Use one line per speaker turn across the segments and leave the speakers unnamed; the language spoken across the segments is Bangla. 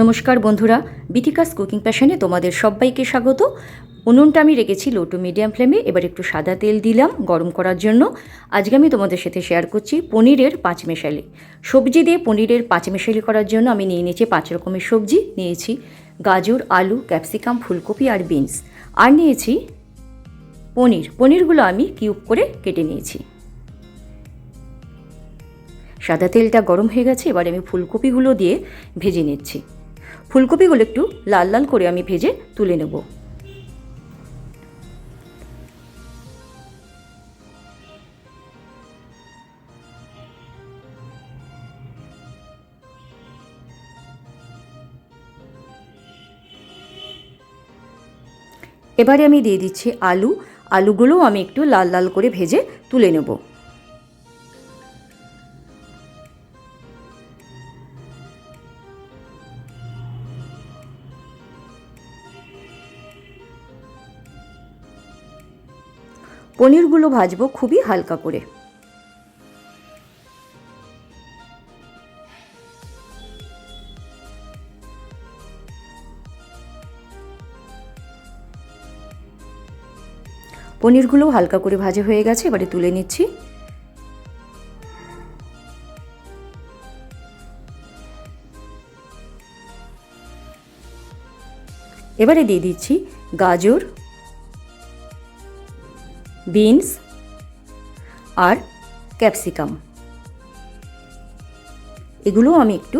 নমস্কার বন্ধুরা, বিথিকাস কুকিং প্যাশনে তোমাদের সবাইকে স্বাগত। উনুনটা আমি রেখেছি লো টু মিডিয়াম ফ্লেমে এবার একটু সাদা তেল দিলাম গরম করার জন্য। আজকে আমি তোমাদের সাথে শেয়ার করছি পনিরের পাঁচ মেশালি। সবজি দিয়ে পনিরের পাঁচ মেশালি করার জন্য আমি নিয়ে নিয়েছি পাঁচ রকমের সবজি। নিয়েছি গাজর, আলু ক্যাপসিকাম ফুলকপি আর বিনস আর নিয়েছি পনির। পনিরগুলো আমি কিউব করে কেটে নিয়েছি। সাদা তেলটা গরম হয়ে গেছে, এবার আমি ফুলকপিগুলো দিয়ে ভেজে নিচ্ছি। ফুলকপিগুলো একটু লাল লাল করে আমি ভেজে তুলে নেব। এবারে আমি দিয়ে দিচ্ছি আলু। আলুগুলোও আমি একটু লাল লাল করে ভেজে তুলে নেব। পনিরগুলো ভাজবো খুবই হালকা করে। পনিরগুলো হালকা করে ভাজা হয়ে গেছে, এবারে তুলে নিচ্ছি। এবারে দিয়ে দিচ্ছি গাজর। বিনস আর ক্যাপসিকাম এগুলো আমি একটু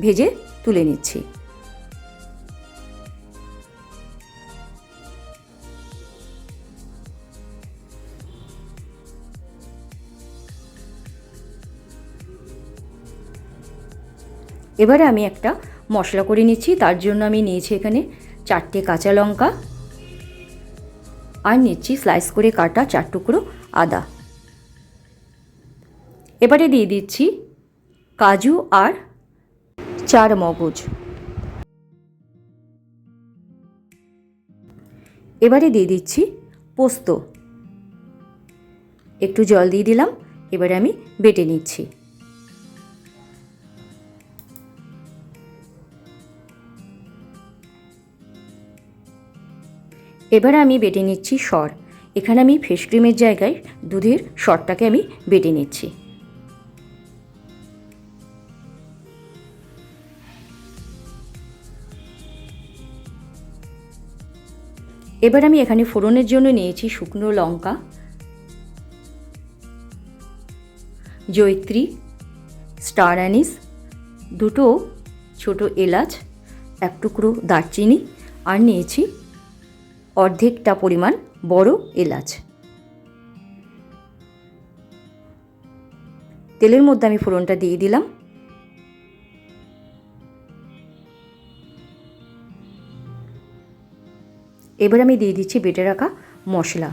ভেজে তুলে নিচ্ছি। এবারে আমি একটা মশলা করে নিচ্ছি, তার জন্য আমি নিয়েছি এখানে চারটে কাঁচা লঙ্কা। আর নিচ্ছি স্লাইস করে কাটা চার টুকরো আদা। এবারে দিয়ে দিচ্ছি কাজু আর চার মগজ। এবারে দিয়ে দিচ্ছি পোস্ত। একটু জল দিয়ে দিলাম, এবারে আমি বেটে নিচ্ছি। এবার আমি বেটে নিচ্ছি সর। এখানে আমি ফেস ক্রিমের জায়গায় দুধের সরটাকে আমি বেটে নিচ্ছি। এবার আমি এখানে ফোড়নের জন্য নিয়েছি শুকনো লঙ্কা জৈত্রী স্টার অ্যানিস, দুটো ছোট এলাচ, এক টুকরো দারচিনি, আর নিয়েছি অর্ধেকটা পরিমাণ বড় এলাচ। তেলের মধ্যে আমি ফোড়নটা দিয়ে দিলাম। এবার আমি দিয়ে দিচ্ছি বেটে রাখা মশলা।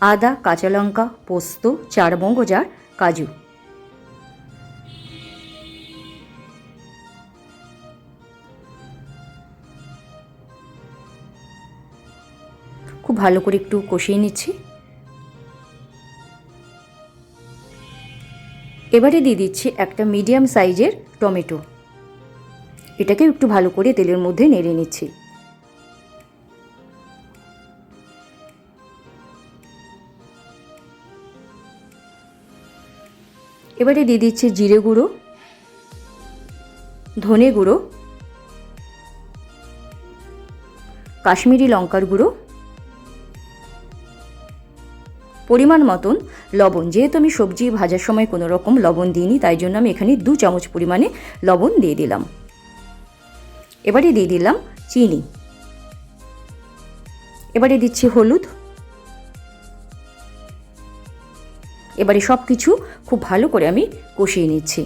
আদা, কাঁচা লঙ্কা, পোস্ত চার মগজ আর কাজু। খুব ভালো করে একটু কষিয়ে নিচ্ছি। এবারে দিয়ে দিচ্ছি একটা মিডিয়াম সাইজের টমেটো। এটাকে একটু ভালো করে তেলের মধ্যে নেড়ে নিচ্ছি। এবারে দিয়ে দিচ্ছি জিরে গুঁড়ো, ধনে গুঁড়ো, কাশ্মীরি লঙ্কার গুঁড়ো পরিমাণ মতন লবণ। যেহেতু আমি সবজি ভাজার সময় কোনো রকম লবণ দিইনি, তাই জন্য আমি এখানে দু চামচ পরিমাণে লবণ দিয়ে দিলাম। এবারে দিয়ে দিলাম চিনি। এবারে দিচ্ছি হলুদ। এবারে সব কিছু খুব ভালো করে আমি কষিয়ে নিচ্ছি।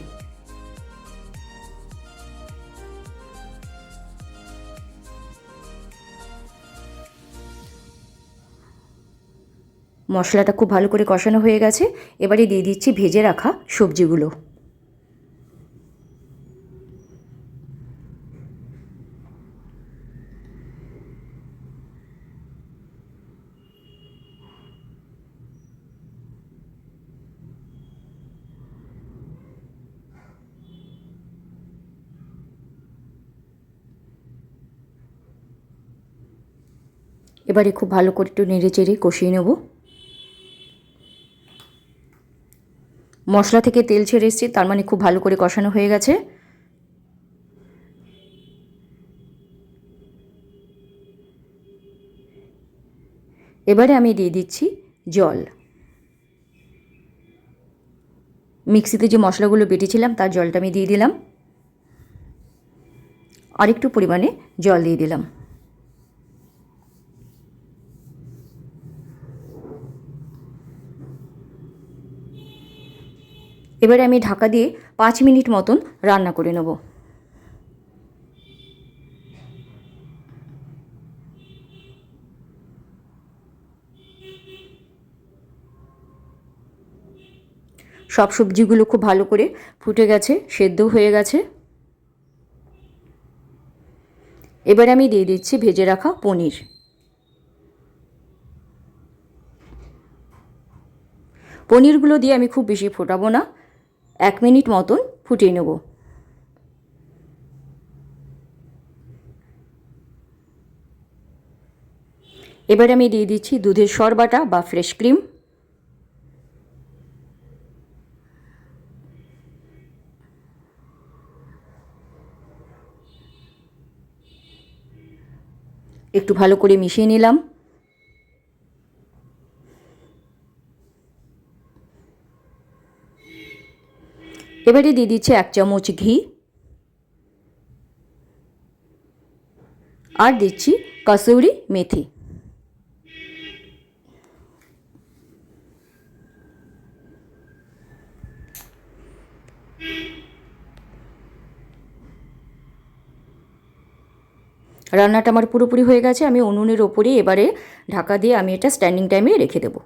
মশলাটা খুব ভালো করে কষানো হয়ে গেছে। এবারে দিয়ে দিচ্ছি ভেজে রাখা সবজিগুলো। এবারে খুব ভালো করে একটু নেড়ে চেড়ে কষিয়ে নেব। মশলা থেকে তেল ছেড়ে এসছে, তার মানে খুব ভালো করে কষানো হয়ে গেছে। এবারে আমি দিয়ে দিচ্ছি জল। মিক্সিতে যে মশলাগুলো বেটেছিলাম, তার জলটা আমি দিয়ে দিলাম। আরেকটু পরিমাণে জল দিয়ে দিলাম। এবারে আমি ঢাকা দিয়ে পাঁচ মিনিট মতন রান্না করে নেব। সব সবজিগুলো খুব ভালো করে ফুটে গেছে সেদ্ধ হয়ে গেছে। এবার আমি দিয়ে দিচ্ছি ভেজে রাখা পনির। পনিরগুলো দিয়ে আমি খুব বেশি ফোটাবো না। এক মিনিট মতন ফুটিয়ে নেব। এবার আমি দিয়ে দিচ্ছি দুধের সরবাটা বা ফ্রেশ ক্রিম। একটু ভালো করে মিশিয়ে নিলাম। এবারে দিয়ে দিচ্ছে এক চামচ ঘি। আর দিচ্ছি কসুরি মেথি। রান্নাটা আমার পুরোপুরি হয়ে গেছে, আমি উনুনের ওপরে এবারে ঢাকা দিয়ে আমি এটা স্ট্যান্ডিং টাইমে রেখে দেবো।